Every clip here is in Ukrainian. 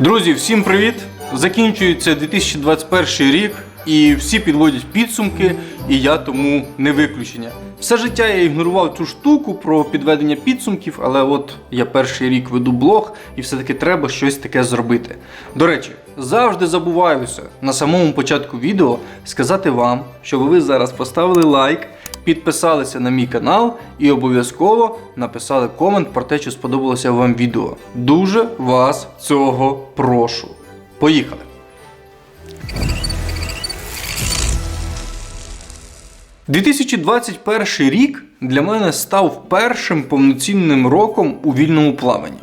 Друзі, всім привіт! Закінчується 2021 рік, і всі підводять підсумки, і я тому не виключення. Все життя я ігнорував цю штуку про підведення підсумків, але от я перший рік веду блог, і все-таки треба щось таке зробити. До речі, завжди забуваюся на самому початку відео сказати вам, щоб ви зараз поставили лайк, підписалися на мій канал і обов'язково написали комент про те, чи сподобалося вам відео. Дуже вас цього прошу. Поїхали! «2021 рік для мене став першим повноцінним роком у вільному плаванні.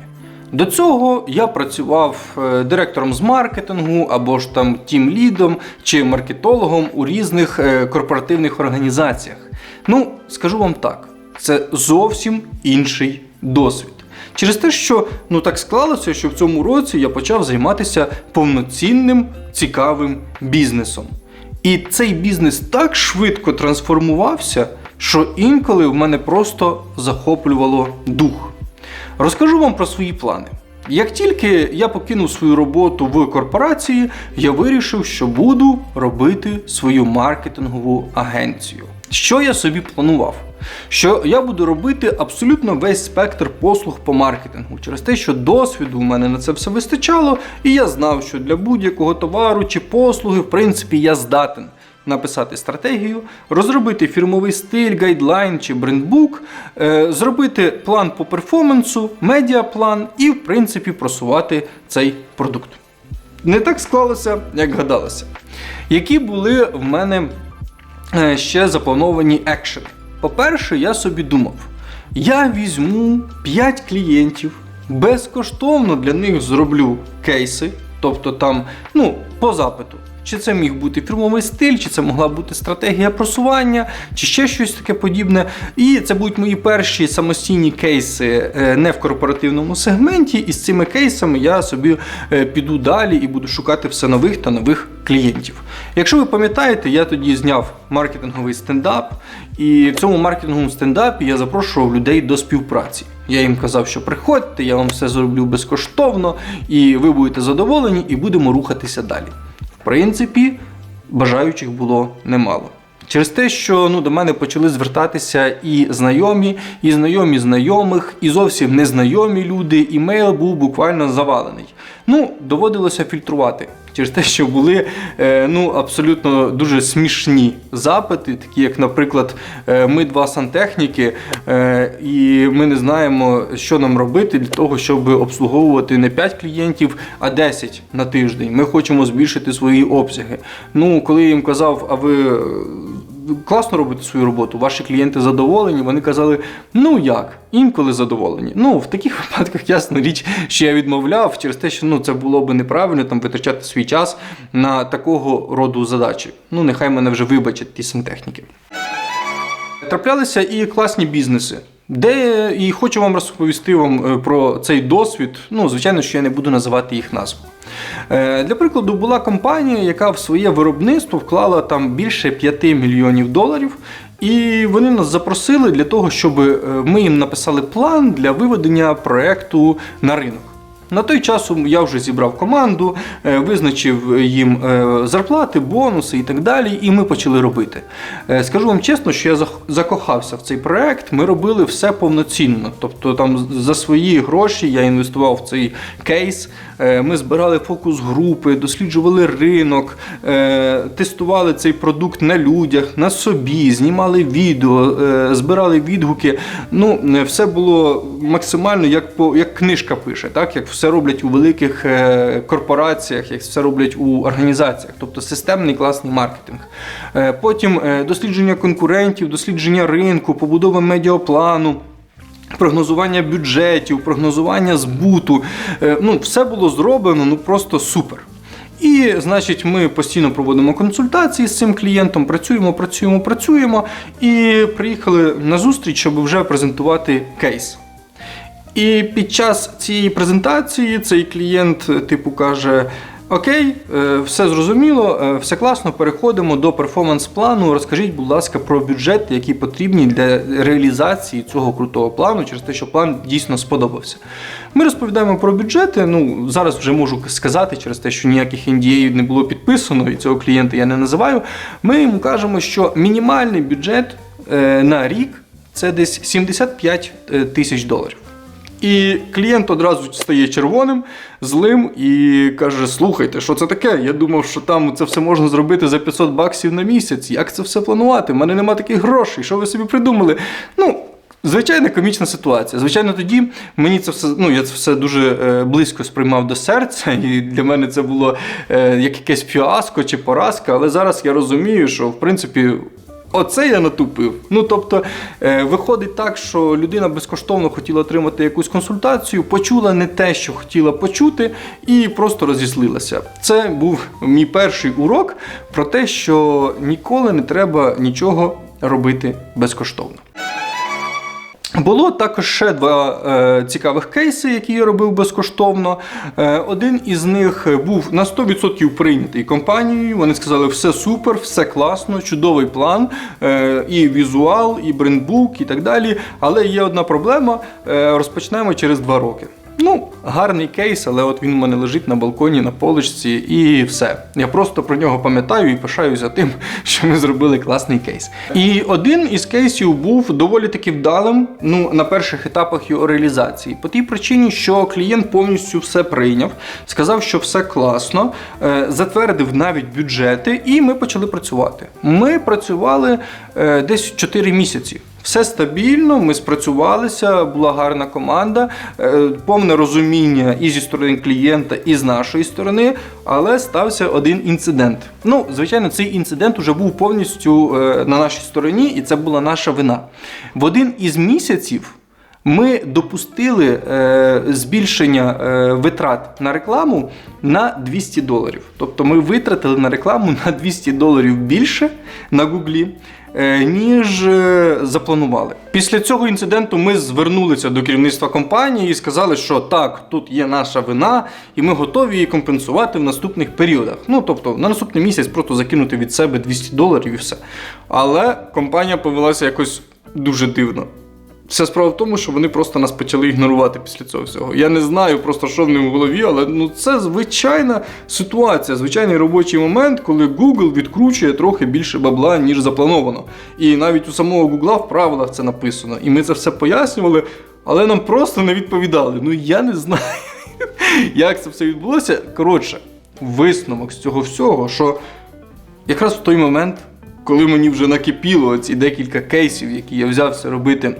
До цього я працював е, директором з маркетингу або ж там тім-лідом чи маркетологом у різних е, корпоративних організаціях. Ну, скажу вам так, це зовсім інший досвід. Через те, що ну так склалося, що в цьому році я почав займатися повноцінним цікавим бізнесом. І цей бізнес так швидко трансформувався, що інколи в мене просто захоплювало дух. Розкажу вам про свої плани. Як тільки я покинув свою роботу в корпорації, я вирішив, що буду робити свою маркетингову агенцію. Що я собі планував? Що я буду робити абсолютно весь спектр послуг по маркетингу, через те, що досвіду у мене на це все вистачало, і я знав, що для будь-якого товару чи послуги, в принципі, я здатен написати стратегію, розробити фірмовий стиль, гайдлайн чи брендбук, е, зробити план по перформансу, медіаплан і, в принципі, просувати цей продукт. Не так склалося, як гадалося. Які були в мене ще заплановані екшени? По-перше, я собі думав, я візьму 5 клієнтів, безкоштовно для них зроблю кейси, тобто там, ну, по запиту. Чи це міг бути фірмовий стиль, чи це могла бути стратегія просування, чи ще щось таке подібне. І це будуть мої перші самостійні кейси е, не в корпоративному сегменті. І з цими кейсами я собі е, піду далі і буду шукати все нових та нових клієнтів. Якщо ви пам'ятаєте, я тоді зняв маркетинговий стендап, і в цьому маркетинговому стендапі я запрошував людей до співпраці. Я їм казав, що приходьте, я вам все зроблю безкоштовно, і ви будете задоволені, і будемо рухатися далі. В принципі, бажаючих було немало. Через те, що ну, до мене почали звертатися і знайомі, і знайомі знайомих, і зовсім незнайомі люди, імейл був буквально завалений. Ну, доводилося фільтрувати. Через те, що були е, ну, абсолютно дуже смішні запити, такі як, наприклад, е, ми два сантехніки, е, і ми не знаємо, що нам робити для того, щоб обслуговувати не 5 клієнтів, а 10 на тиждень. Ми хочемо збільшити свої обсяги. Ну, коли я їм казав, а ви. Класно робите свою роботу, ваші клієнти задоволені. Вони казали, ну як, інколи задоволені. Ну, в таких випадках ясна річ, що я відмовляв через те, що ну це було би неправильно там витрачати свій час на такого роду задачі. Ну, нехай мене вже вибачать ті сантехніки. Траплялися і класні бізнеси. Де і хочу вам розповісти вам е, про цей досвід. Ну, звичайно, що я не буду називати їх назву. Е, Для прикладу, була компанія, яка в своє виробництво вклала там більше 5 мільйонів доларів. І вони нас запросили для того, щоб е, ми їм написали план для виведення проекту на ринок. На той час я вже зібрав команду, е, визначив їм е, зарплати, бонуси і так далі, і ми почали робити. Е, Скажу вам чесно, що я закохався в цей проект. Ми робили все повноцінно. Тобто, там за свої гроші я інвестував в цей кейс. Ми збирали фокус групи, досліджували ринок, тестували цей продукт на людях, на собі, знімали відео, збирали відгуки. Ну, все було максимально як по як книжка пише, так як все роблять у великих е, корпораціях, як все роблять у організаціях, тобто системний класний маркетинг. Е, Потім е, дослідження конкурентів, дослідження ринку, побудова медіаплану. Прогнозування бюджетів, прогнозування збуту. Ну, все було зроблено ну просто супер. І, значить, ми постійно проводимо консультації з цим клієнтом, працюємо, працюємо, працюємо. І приїхали на зустріч, щоб вже презентувати кейс. І під час цієї презентації цей клієнт, типу, каже: Окей, е, все зрозуміло, е, все класно. Переходимо до перформанс-плану. Розкажіть, будь ласка, про бюджети, які потрібні для реалізації цього крутого плану, через те, що план дійсно сподобався. Ми розповідаємо про бюджети. Ну зараз вже можу сказати, через те, що ніяких NDA не було підписано, і цього клієнта я не називаю. Ми йому кажемо, що мінімальний бюджет е, на рік це десь 75 е, тисяч доларів. І клієнт одразу стає червоним, злим і каже: Слухайте, що це таке? Я думав, що там це все можна зробити за 500 баксів на місяць. Як це все планувати? У мене нема таких грошей. Що ви собі придумали? Ну. Звичайна комічна ситуація. Звичайно, тоді мені це все ну я це все дуже е, близько сприймав до серця, і для мене це було е, як якесь фіаско чи поразка. Але зараз я розумію, що в принципі Оце я натупив. Ну тобто, е, виходить так, що людина безкоштовно хотіла отримати якусь консультацію, почула не те, що хотіла почути, і просто розіслилася. Це був мій перший урок про те, що ніколи не треба нічого робити безкоштовно. Було також ще два е, цікавих кейси, які я робив безкоштовно. Е, один із них був на 100% прийнятий компанією. Вони сказали, все супер, все класно, чудовий план, е, і візуал, і брендбук, і так далі. Але є одна проблема: е, розпочнемо через два роки. Ну, гарний кейс, але от він у мене лежить на балконі, на поличці, і все. Я просто про нього пам'ятаю і пишаюся тим, що ми зробили класний кейс. І один із кейсів був доволі таки вдалим ну, на перших етапах його реалізації. По тій причині, що клієнт повністю все прийняв, сказав, що все класно, е, затвердив навіть бюджети, і ми почали працювати. Ми працювали е, десь 4 місяці. Все стабільно, ми спрацювалися, була гарна команда, е, повне розуміння і зі сторони клієнта, і з нашої сторони, але стався один інцидент. Ну, звичайно, цей інцидент вже був повністю е, на нашій стороні, і це була наша вина. В один із місяців. Ми допустили е, збільшення е, витрат на рекламу на 200 доларів. Тобто ми витратили на рекламу на 200 доларів більше на Гуглі, ніж е, запланували. Після цього інциденту ми звернулися до керівництва компанії і сказали, що так, тут є наша вина, і ми готові її компенсувати в наступних періодах. Ну тобто на наступний місяць просто закинути від себе 200 доларів і все. Але компанія повелася якось дуже дивно. Вся справа в тому, що вони просто нас почали ігнорувати після цього всього. Я не знаю просто, що в них в голові, але ну це звичайна ситуація, звичайний робочий момент, коли Google відкручує трохи більше бабла, ніж заплановано. І навіть у самого Google в правилах це написано. І ми це все пояснювали, але нам просто не відповідали. Ну я не знаю, як це все відбулося. Коротше, висновок з цього всього, що якраз в той момент, коли мені вже накипіло ці декілька кейсів, які я взявся робити.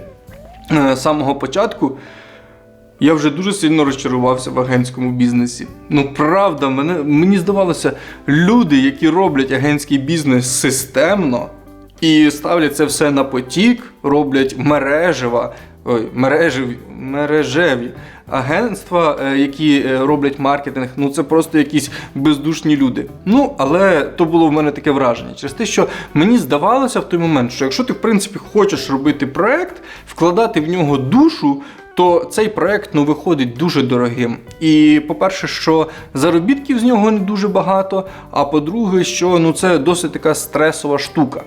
Е, з самого початку я вже дуже сильно розчарувався в агентському бізнесі. Ну, правда, мене, мені здавалося, люди, які роблять агентський бізнес системно і ставлять це все на потік, роблять мережева, ой, мережеві, мережеві агентства, е, які е, роблять маркетинг, ну це просто якісь бездушні люди. Ну, але то було в мене таке враження. Через те, що мені здавалося в той момент, що якщо ти, в принципі, хочеш робити проект, вкладати в нього душу. То цей проект ну, виходить дуже дорогим. І по-перше, що заробітків з нього не дуже багато. А по-друге, що ну, це досить така стресова штука.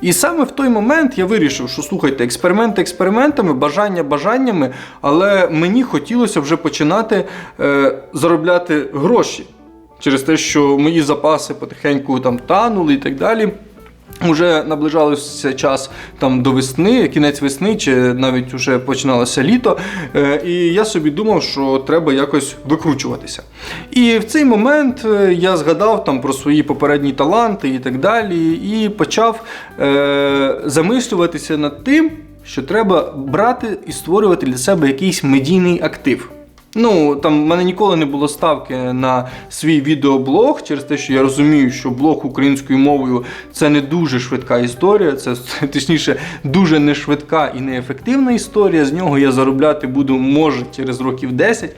І саме в той момент я вирішив, що слухайте, експерименти експериментами, бажання бажаннями, але мені хотілося вже починати е, заробляти гроші через те, що мої запаси потихеньку там танули і так далі. Уже наближався час там до весни, кінець весни, чи навіть вже починалося літо. Е, і я собі думав, що треба якось викручуватися. І в цей момент е, я згадав там про свої попередні таланти і так далі, і почав е- замислюватися над тим, що треба брати і створювати для себе якийсь медійний актив. Ну, там в мене ніколи не було ставки на свій відеоблог, через те, що я розумію, що блог українською мовою це не дуже швидка історія, це точніше дуже не швидка і неефективна історія. З нього я заробляти буду, може, через років 10.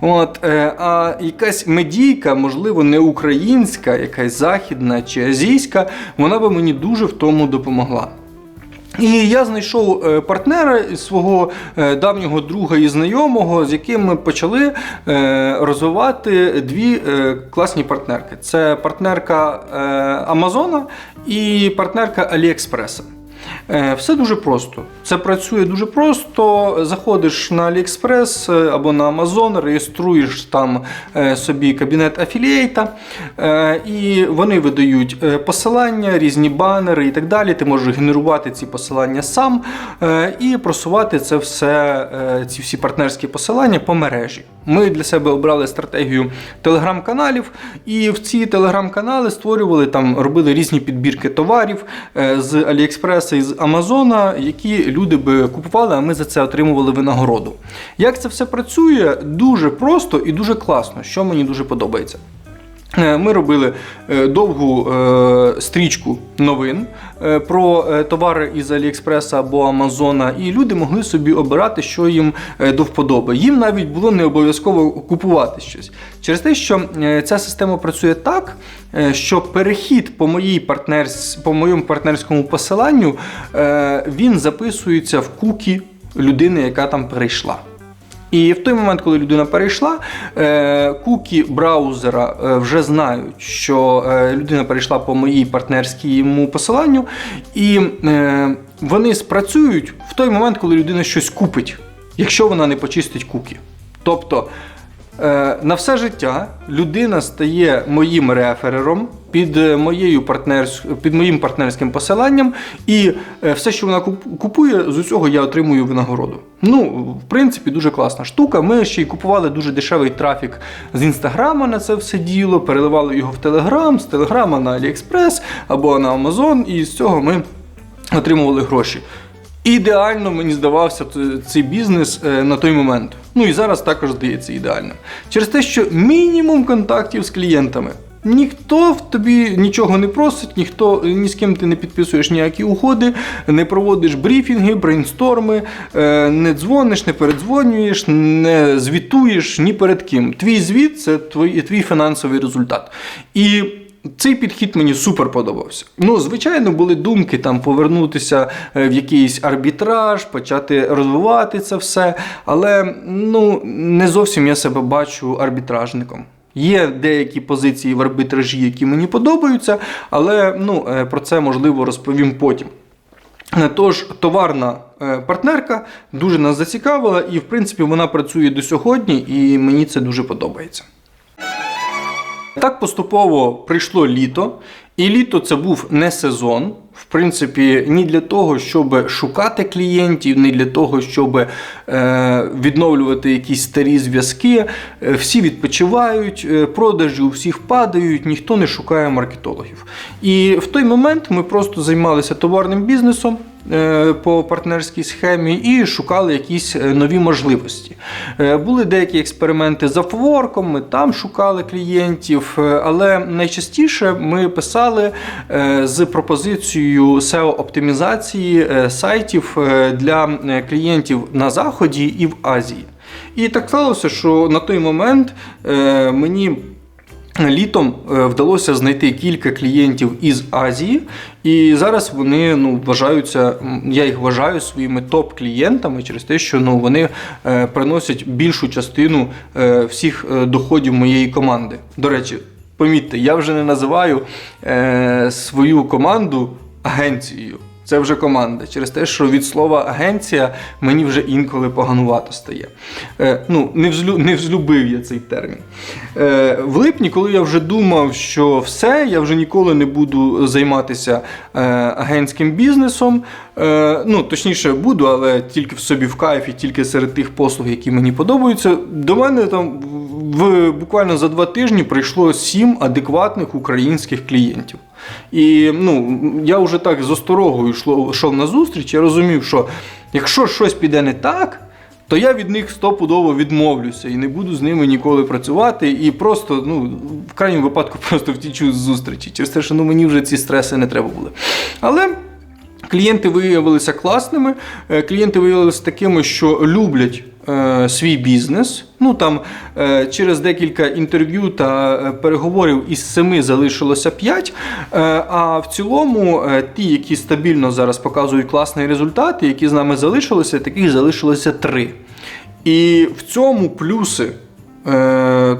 От, е, А якась медійка, можливо, не українська, якась західна чи азійська, вона би мені дуже в тому допомогла. І я знайшов е, партнера свого е, давнього друга і знайомого, з яким ми почали е, розвивати дві класні партнерки: це партнерка Амазона і партнерка Аліекспреса. Е, Все дуже просто. Це працює дуже просто. Заходиш на AliExpress е, або на Amazon, реєструєш там е, собі кабінет афілієйта, і вони видають посилання, різні банери і так далі. Ти можеш генерувати ці посилання сам і просувати це все, ці всі партнерські посилання по мережі. Ми для себе обрали стратегію телеграм-каналів, і в ці телеграм-канали створювали там, робили різні підбірки товарів з Аліекспреса і з Амазона, які люди би купували, а ми за це отримували винагороду. Як це все працює? Дуже просто і дуже класно, що мені дуже подобається. Е, Ми робили е, довгу е, стрічку новин про товари із Аліекспреса або Амазона, і люди могли собі обирати, що їм до вподоби. Їм навіть було не обов'язково купувати щось. Через те, що ця система працює так, що перехід по, моїй партнерс... по моєму партнерському посиланню він записується в кукі людини, яка там перейшла. І в той момент, коли людина перейшла, куки кукі браузера е, вже знають, що е, людина перейшла по моїй партнерському посиланню, і е, вони спрацюють в той момент, коли людина щось купить, якщо вона не почистить кукі. Тобто е, на все життя людина стає моїм реферером під, е, моєю партнерсь... під моїм партнерським посиланням, і е, все, що вона купує, з усього я отримую винагороду. Ну, в принципі, дуже класна штука. Ми ще й купували дуже дешевий трафік з інстаграма на це все діло, переливали його в Телеграм, з Телеграма на Аліекспрес або на Амазон, і з цього ми отримували гроші. Ідеально мені здавався цей бізнес е, на той момент. Ну і зараз також здається ідеальним. Через те, що мінімум контактів з клієнтами. Ніхто в тобі нічого не просить, ніхто ні з ким ти не підписуєш ніякі угоди, не проводиш брифінги, брейнсторми, е, не дзвониш, не передзвонюєш, не звітуєш ні перед ким. Твій звіт це твій, твій фінансовий результат. І цей підхід мені супер подобався. Ну, звичайно, були думки там повернутися е, в якийсь арбітраж, почати розвивати це все. Але ну, не зовсім я себе бачу арбітражником. Є деякі позиції в арбітражі, які мені подобаються, але ну, е, про це можливо розповім потім. Е, Тож товарна партнерка дуже нас зацікавила, і в принципі вона працює до сьогодні, і мені це дуже подобається. Так поступово прийшло літо, і літо це був не сезон. В принципі, ні для того, щоб шукати клієнтів, ні для того, щоб е, відновлювати якісь старі зв'язки. Е, Всі відпочивають, е, продажі у всіх падають, ніхто не шукає маркетологів. І в той момент ми просто займалися товарним бізнесом е, по партнерській схемі і шукали якісь нові можливості. Були деякі експерименти з Upwork, ми там шукали клієнтів, але найчастіше ми писали з пропозицією SEO-оптимізації е, сайтів е, для е, клієнтів на Заході і в Азії. І так сталося, що на той момент мені Літом вдалося знайти кілька клієнтів із Азії, і зараз вони ну, вважаються, я їх вважаю своїми топ-клієнтами через те, що ну, вони приносять більшу частину всіх доходів моєї команди. До речі, помітьте, я вже не називаю свою команду агенцією. Це вже команда. Через те, що від слова агенція мені вже інколи поганувато стає. Е, ну, не, взлю, не взлюбив я цей термін. Е, в липні, коли я вже думав, що все, я вже ніколи не буду займатися е, агентським бізнесом. Е, ну, точніше, буду, але тільки в собі в кайфі, тільки серед тих послуг, які мені подобаються. До мене там в, буквально за два тижні прийшло сім адекватних українських клієнтів. І ну, я вже так з осторогою йшов на зустріч, я розумів, що якщо щось піде не так, то я від них стопудово відмовлюся і не буду з ними ніколи працювати. І просто, ну, в крайньому випадку, просто втічу з зустрічі. Через те, що ну, мені вже ці стреси не треба були. Але. Клієнти виявилися класними. е, Клієнти виявилися такими, що люблять е, свій бізнес. Ну там е, через декілька інтерв'ю та е, переговорів із семи залишилося п'ять. А в цілому, ті, які стабільно зараз показують класний результат, які з нами залишилися, таких залишилося три. І в цьому плюси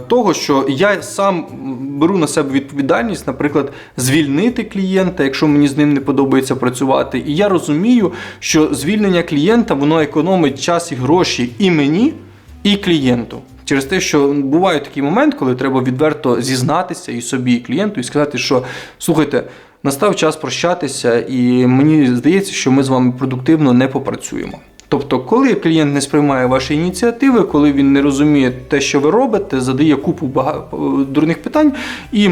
того, що я сам беру на себе відповідальність, наприклад, звільнити клієнта, якщо мені з ним не подобається працювати. І я розумію, що звільнення клієнта воно економить час і гроші і мені, і клієнту. Через те, що буває такий момент, коли треба відверто зізнатися і собі, і клієнту, і сказати, що слухайте, настав час прощатися, і мені здається, що ми з вами продуктивно не попрацюємо. Тобто, коли клієнт не сприймає ваші ініціативи, коли він не розуміє те, що ви робите, задає купу бага- дурних питань і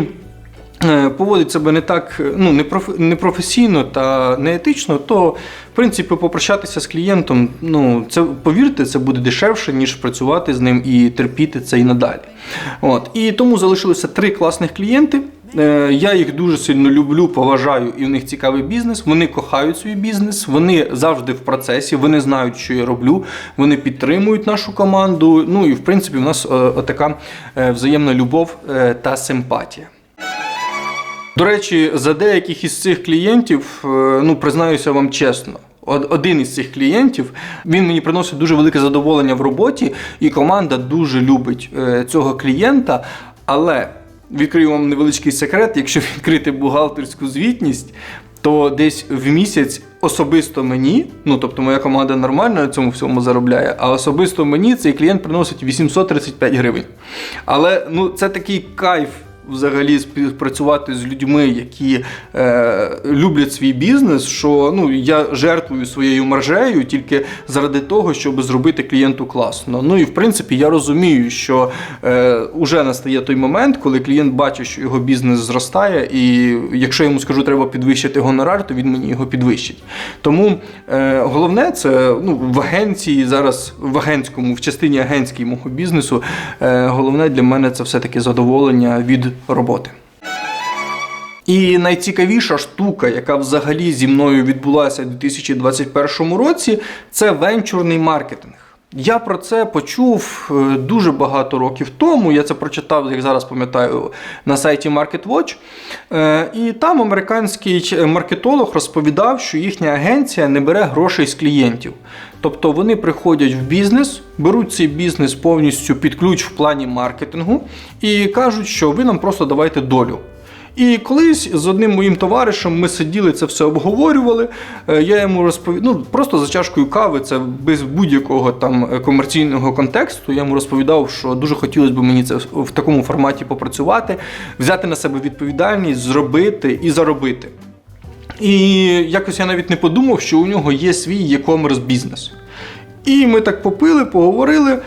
е, поводить себе не так ну, не проф- не професійно та не етично, то в принципі попрощатися з клієнтом, ну це повірте, це буде дешевше, ніж працювати з ним і терпіти це і надалі. От. І тому залишилося три класних клієнти. Е, Я їх дуже сильно люблю, поважаю, і в них цікавий бізнес. Вони кохають свій бізнес, вони завжди в процесі, вони знають, що я роблю, вони підтримують нашу команду. Ну і в принципі, в нас е, така взаємна любов е, та симпатія. До речі, за деяких із цих клієнтів, е, ну признаюся вам чесно. Один із цих клієнтів він мені приносить дуже велике задоволення в роботі, і команда дуже любить е, цього клієнта. Але відкрию вам невеличкий секрет: якщо відкрити бухгалтерську звітність, то десь в місяць особисто мені, ну тобто моя команда нормально на цьому всьому заробляє, а особисто мені цей клієнт приносить 835 гривень. Але ну це такий кайф взагалі співпрацювати з людьми, які е, люблять свій бізнес, що ну, я жертвую своєю маржею тільки заради того, щоб зробити клієнту класно. Ну і в принципі я розумію, що е, уже настає той момент, коли клієнт бачить, що його бізнес зростає, і якщо я йому скажу, треба підвищити гонорар, то він мені його підвищить. Тому е, головне це ну, в агенції зараз в агентському, в частині агентській мого бізнесу. Е, головне для мене це все-таки задоволення від роботи. І найцікавіша штука, яка взагалі зі мною відбулася у 2021 році, це венчурний маркетинг. Я про це почув е, дуже багато років тому. Я це прочитав, як зараз пам'ятаю, на сайті MarketWatch. Е, І там американський маркетолог розповідав, що їхня агенція не бере грошей з клієнтів. Тобто вони приходять в бізнес, беруть цей бізнес повністю під ключ в плані маркетингу і кажуть, що ви нам просто давайте долю. І колись з одним моїм товаришем ми сиділи, це все обговорювали. Е, Я йому розповідав, ну просто за чашкою кави, це без будь-якого там е, комерційного контексту. Я йому розповідав, що дуже хотілося б мені це в такому форматі попрацювати, взяти на себе відповідальність, зробити і заробити. І якось я навіть не подумав, що у нього є свій e-commerce бізнес. І ми так попили, поговорили.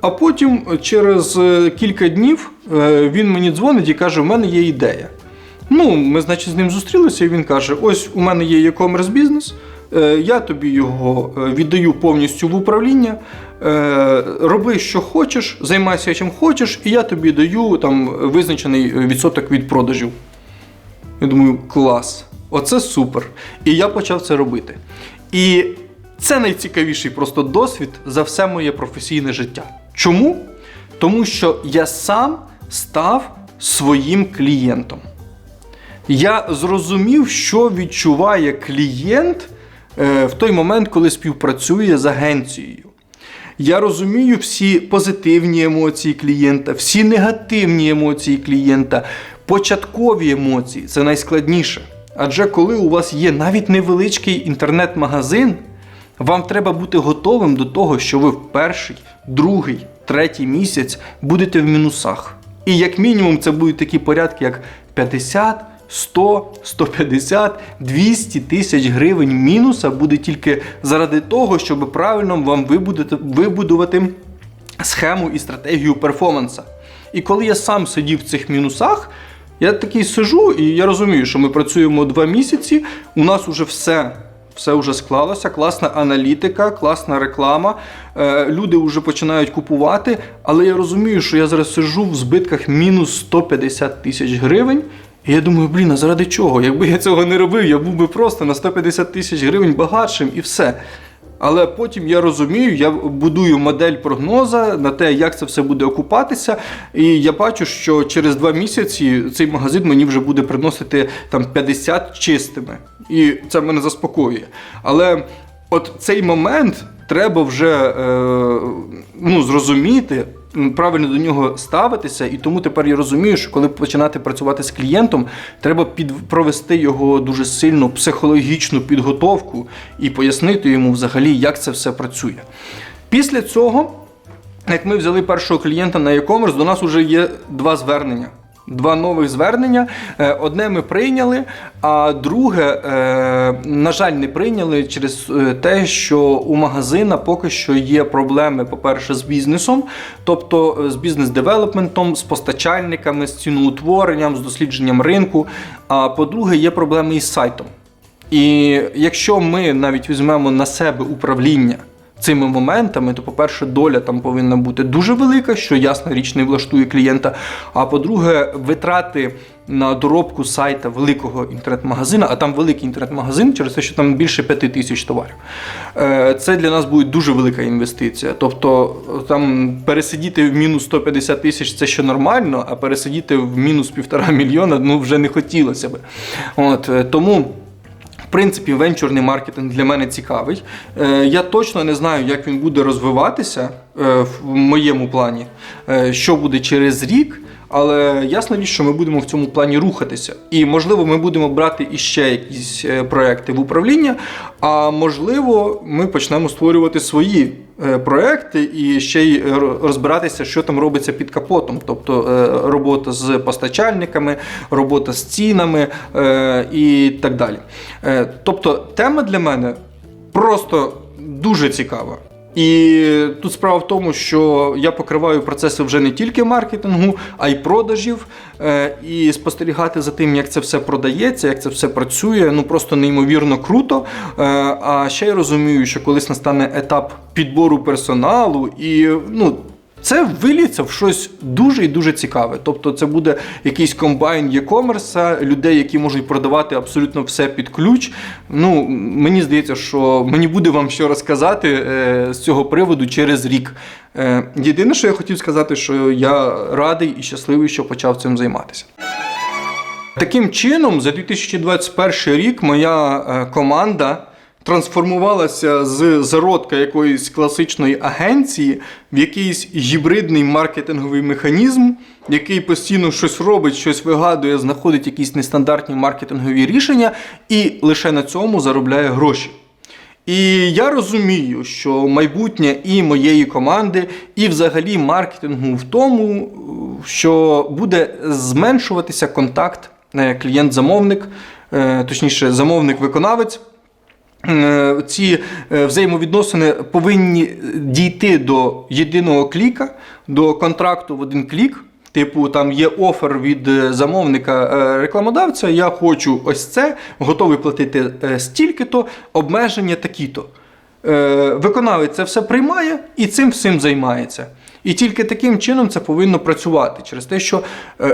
А потім, через е, кілька днів, е, він мені дзвонить і каже: у мене є ідея. Ну, ми, значить, з ним зустрілися, і він каже: Ось у мене є e-commerce бізнес, е, я тобі його віддаю повністю в управління. Роби, що хочеш, займайся чим хочеш, і я тобі даю там визначений відсоток від продажів. Я думаю, клас, оце супер. І я почав це робити. І це найцікавіший просто досвід за все моє професійне життя. Чому? Тому що я сам став своїм клієнтом. Я зрозумів, що відчуває клієнт е, в той момент, коли співпрацює з агенцією. Я розумію всі позитивні емоції клієнта, всі негативні емоції клієнта, початкові емоції це найскладніше. Адже коли у вас є навіть невеличкий інтернет-магазин, вам треба бути готовим до того, що ви в перший, другий, третій місяць будете в мінусах. І як мінімум це будуть такі порядки, як 50, 100, 150, 200 тисяч гривень мінуса буде тільки заради того, щоб правильно вам вибудувати, схему і стратегію перформанса. І коли я сам сидів в цих мінусах, я такий сижу, і я розумію, що ми працюємо два місяці, у нас уже все. Все вже склалося, класна аналітика, класна реклама. Е, люди вже починають купувати, але я розумію, що я зараз сижу в збитках мінус 150 тисяч гривень. І я думаю, блін, а заради чого? Якби я цього не робив, я був би просто на 150 тисяч гривень багатшим і все. Але потім я розумію, я будую модель прогноза на те, як це все буде окупатися. І я бачу, що через два місяці цей магазин мені вже буде приносити там 50 чистими. І це мене заспокоює. Але от цей момент треба вже е, ну, зрозуміти. Правильно до нього ставитися, і тому тепер я розумію, що коли починати працювати з клієнтом, треба під провести його дуже сильну психологічну підготовку і пояснити йому взагалі, як це все працює. Після цього, як ми взяли першого клієнта на e-commerce, до нас вже є два звернення. Два нових звернення. Е, Одне ми прийняли, а друге, е, на жаль, не прийняли через е, те, що у магазина поки що є проблеми, по-перше, з бізнесом, тобто з бізнес-девелопментом, з постачальниками, з ціноутворенням, з дослідженням ринку. А по-друге, є проблеми із сайтом. І якщо ми навіть візьмемо на себе управління цими моментами, то, по-перше, доля там повинна бути дуже велика, що ясна річ не влаштує клієнта. А по-друге, витрати на доробку сайта великого інтернет-магазина, а там великий інтернет-магазин, через те, що там більше п'яти тисяч товарів. Е, Це для нас буде дуже велика інвестиція. Тобто там пересидіти в мінус 150 тисяч це ще нормально, а пересидіти в мінус півтора мільйона ну вже не хотілося би. От е, тому. Принципі, венчурний маркетинг для мене цікавий. Е, Я точно не знаю, як він буде розвиватися е, в моєму плані, е, що буде через рік. Але ясна річ, що ми будемо в цьому плані рухатися. І можливо, ми будемо брати іще якісь е, проекти в управління. А можливо, ми почнемо створювати свої е, проекти і ще й розбиратися, що там робиться під капотом. Тобто е, робота з постачальниками, робота з цінами е, і так далі. Е, Тобто, тема для мене просто дуже цікава. І тут справа в тому, що я покриваю процеси вже не тільки маркетингу, а й продажів. Е, І спостерігати за тим, як це все продається, як це все працює, ну просто неймовірно круто. Е, А ще й розумію, що колись настане етап підбору персоналу, і ну. Це виліться в щось дуже і дуже цікаве. Тобто, це буде якийсь комбайн e-commerce, людей, які можуть продавати абсолютно все під ключ. Ну, мені здається, що мені буде вам що розказати е, з цього приводу через рік. Е, єдине, що я хотів сказати, що я радий і щасливий, що почав цим займатися. Таким чином, за 2021 рік моя е, команда трансформувалася з зародка якоїсь класичної агенції в якийсь гібридний маркетинговий механізм, який постійно щось робить, щось вигадує, знаходить якісь нестандартні маркетингові рішення і лише на цьому заробляє гроші. І я розумію, що майбутнє і моєї команди, і взагалі маркетингу в тому, що буде зменшуватися контакт е, клієнт-замовник, е, точніше, замовник-виконавець. Е, Ці е, взаємовідносини повинні дійти до єдиного кліка, до контракту в один клік. Типу, там є офер від е, замовника рекламодавця, я хочу ось це, готовий платити стільки-то, обмеження такі-то. Виконавець це все приймає і цим всім займається. І тільки таким чином це повинно працювати через те, що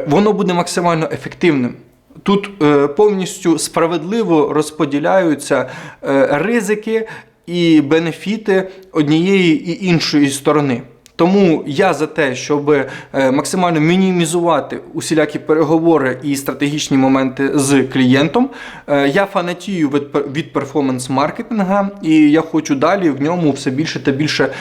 воно буде максимально ефективним. Тут е, повністю справедливо розподіляються е, ризики і бенефіти однієї і іншої сторони. Тому я за те, щоб е, максимально мінімізувати усілякі переговори і стратегічні моменти з клієнтом. Я фанатію від, від перформанс-маркетинга, і я хочу далі в ньому все більше та більше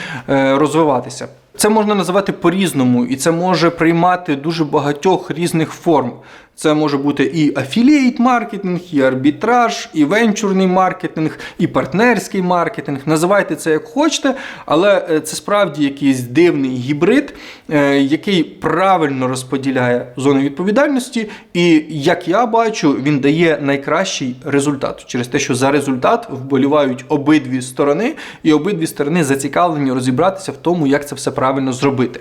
розвиватися. Це можна називати по-різному, і це може приймати дуже багатьох різних форм. Це може бути і афілієйт маркетинг, і арбітраж, і венчурний маркетинг, і партнерський маркетинг. Називайте це як хочете, але е, це справді якийсь дивний гібрид, е, який правильно розподіляє зони відповідальності. І як я бачу, він дає найкращий результат через те, що за результат вболівають обидві сторони, і обидві сторони зацікавлені розібратися в тому, як це все правильно зробити.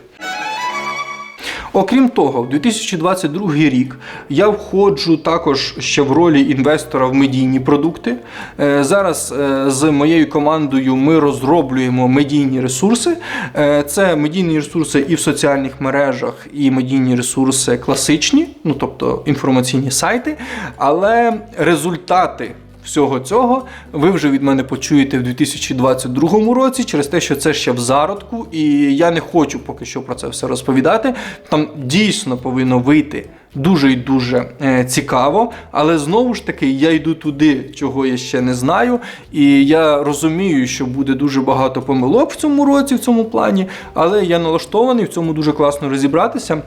Окрім того, в 2022 рік я входжу також ще в ролі інвестора в медійні продукти. Е, Зараз е, з моєю командою ми розроблюємо медійні ресурси. Е, Це медійні ресурси і в соціальних мережах, і медійні ресурси класичні, ну тобто інформаційні сайти. Але результати всього цього ви вже від мене почуєте в 2022 році, через те, що це ще в зародку, і я не хочу поки що про це все розповідати. Там дійсно повинно вийти дуже і дуже е, цікаво, але знову ж таки я йду туди, чого я ще не знаю. І я розумію, що буде дуже багато помилок в цьому році, в цьому плані, але я налаштований в цьому дуже класно розібратися.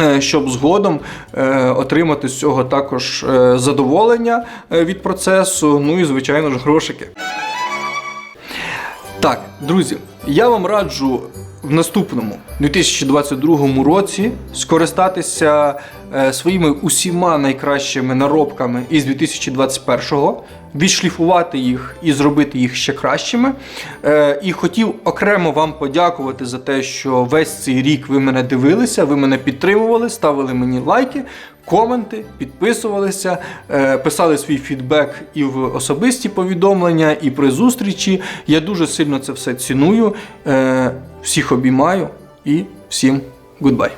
Е, Щоб згодом е, отримати з цього також е, задоволення від процесу, ну і звичайно ж грошики. Так, друзі, я вам раджу в наступному 2022 році скористатися е, своїми усіма найкращими наробками із 2021-го, відшліфувати їх і зробити їх ще кращими. Е, і хотів окремо вам подякувати за те, що весь цей рік ви мене дивилися, ви мене підтримували, ставили мені лайки, коменти, підписувалися, е, писали свій фідбек і в особисті повідомлення, і при зустрічі. Я дуже сильно це все ціную. Е, Всіх обіймаю і всім гудбай.